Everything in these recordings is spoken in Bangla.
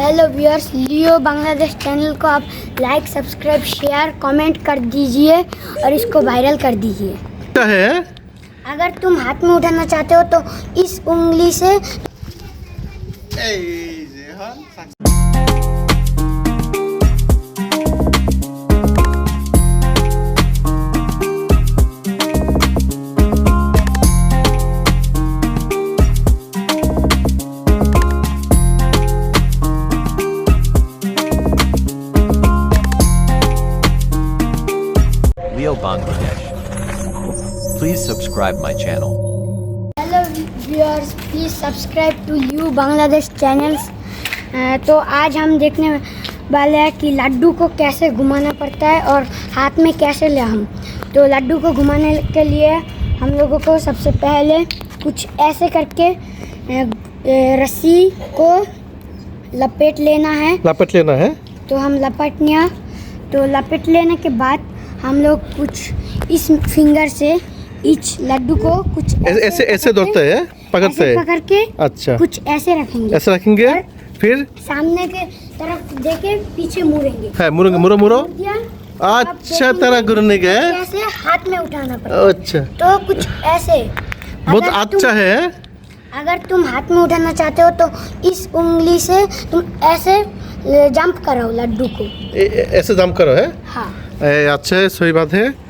Hello viewers Leo Bangladesh channel को आप लाइक सब्सक्राइब शेयर कमेंट कर दीजिए और इसको वायरल कर दीजिए। है? अगर तुम हाथ में उठाना चाहते हो तो इस उंगली से Please subscribe my channel. Hello viewers please subscribe to you Bangladesh channels तो आज हम देखने वाले हैं कि लड्डू को कैसे घुमाना पड़ता है और हाथ में कैसे ले हम। तो लड्डू को घुमाने के लिए हम लोगों को सबसे पहले कुछ ऐसे करके रस्सी को लपेट लेना है। लपेट लेना है। तो हम लपट लिया तो लपेट लेने के बाद हम लोग कुछ इस फिंगर से इस लड्डू को कुछ ऐसे ऐसे ऐसे के- हैं? पकड़ते ऐसे हैं? पकड़ के अच्छा। कुछ ऐसे रखेंगे। ऐसे रखेंगे? फिर? सामने के तरफ़ देके पीछे मुड़ेंगे। है मुरो मुड़ अब अच्छा तरह घूरने के कैसे हाथ में उठाना पड़ेगा। अच्छा। तो कुछ ऐसे। बहुत अच्छा है। अगर तुम हाथ में उठाना चाहते हो तो इस उंगली से तुम ऐसे जंप करो लड्डू को। ऐसे जम करो है? हाँ। अच्छा है सही बात है।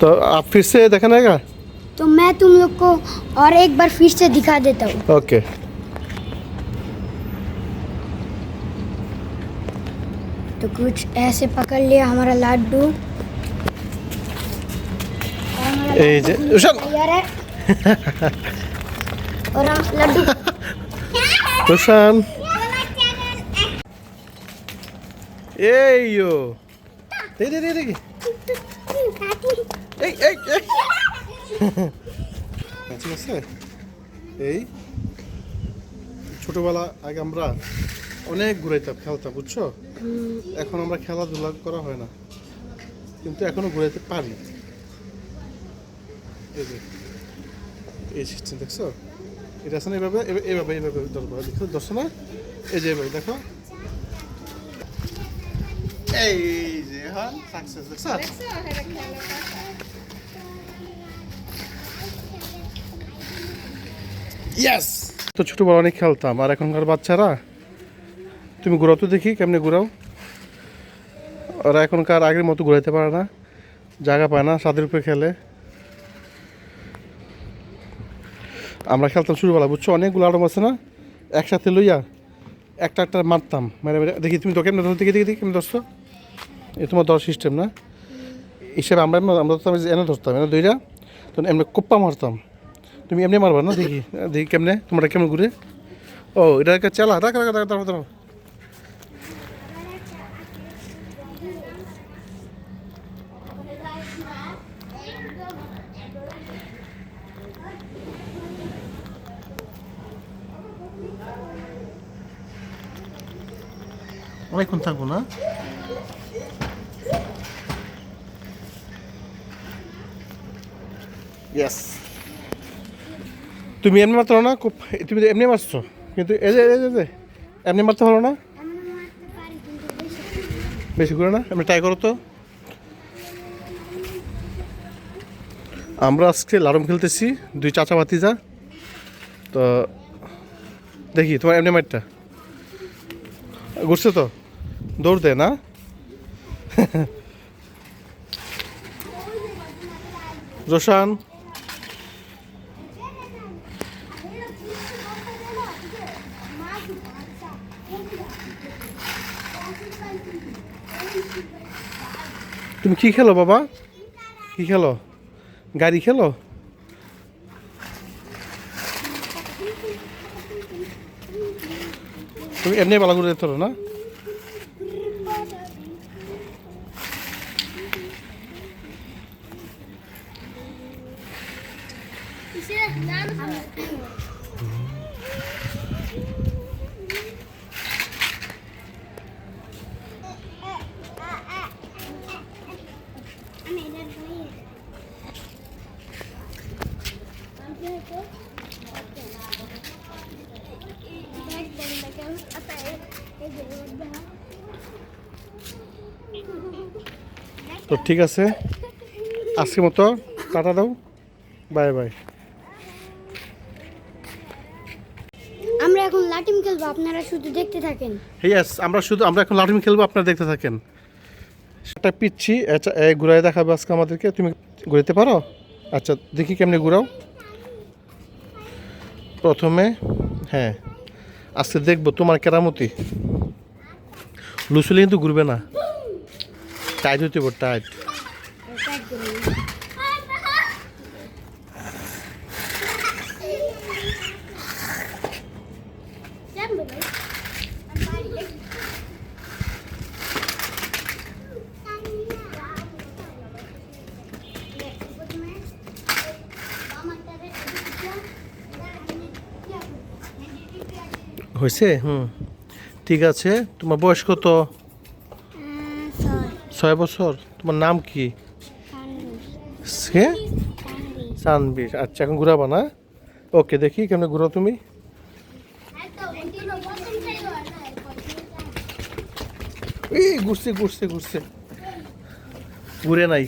तो आप फिर से देखना है क्या? तो मैं तुम लोग को और एक बार फिर से दिखा देता हूँ। ओके। तो कुछ ऐसे पकड़ लिया हमारा लाड्डू। और लड्डू लड्डू ए यो। दे दे दे दे। এই এই ঠিক আছে। এই, ছোটবেলা আগে আমরা অনেক ঘুরাইতাম, খেলতাম, বুঝছ? এখন আমরা খেলাধুলা করা হয় না। কিন্তু এখনও ঘুরাইতে পারি। এই যে, এই সিস্টেম দেখছ? এটা আছে না এভাবে? এভাবে এভাবে এভাবে ধরবো দেখছ ধরছো না এই যে এভাবে, দেখো। এই তো ছোটবেলা অনেক খেলতাম, আর এখনকার বাচ্চারা, তুমি ঘুরাও তো দেখি কেমনে ঘুরাও। ওরা এখনকার আগের মতো ঘুরাইতে পারে না, জায়গা পায় না ছাদের উপরে খেলে। আমরা খেলতাম ছোটবেলা বুঝছ? অনেকগুলো আড়ম আছে না? একসাথে লইয়া একটা একটা মারতাম, মেরে মেরে। দেখি তুমি তো কেমন দেখি দেখি দেখি, কেমন ধরছো? এ তোমার ধর সিস্টেম না? হিসেবে আমরা আমরা ধরতাম এনে ধরতাম, এনে দইরা তখন এমনি কোপ্পা মারতাম। তুমি এমনি মারবা না দেখি দেখি কেমনে, তোমরা কেমন ঘুরে? ও, এটা একটা চালা রাখ রাখ রাখ দাঁড়াও দাঁড়াও অনেকক্ষণ থাকব না? ইয়েস তুমি এমনি মারতে পারো না খুব তুমি এমনি মারছো কিন্তু এই যে এই যে, এমনি মারতে পারো না? বেশি করে না? এমনি ট্রাই করো তো। আমরা আজকে লারম খেলতেছি দুই চাচা ভাতিজা। তো দেখি তোমার এমনি মারটা ঘুরছে তো? দৌড় দে না? রোশান তুমি কি খেলো, বাবা? কি খেলো? গাড়ি খেলো? তুমি এমনি বালা করে যেতে পারো না? তো ঠিক আছে। আজকের মতো টাটা দাও। বাই বাই আমরা এখন লাটিম খেলব, আপনারা শুধু দেখতে থাকেন। ইয়েস আমরা শুধু আমরা এখন লাঠিম খেলব, আপনারা দেখতে থাকেন। সেটা পিচ্ছি আচ্ছা এই ঘুরাই দেখাবে আজকে আমাদেরকে। তুমি ঘুরাতে পারো? আচ্ছা দেখি কেমনি ঘুরাও। প্রথমে হ্যাঁ আজকে দেখব তোমার কেরামতি। লুসুলি কিন্তু ঘুরবে না। টাইট হইতে টাইট হয়েছে? হুম। ঠিক আছে। তোমার বয়স কত? ছয় বছর। তোমার নাম কি? সে? সানবির। আচ্ছা এখন ঘুরাবা না? ওকে দেখি কেমন ঘুরাও তুমি। এই ঘুরছে ঘুরছে ঘুরছে। ঘুরে নাই।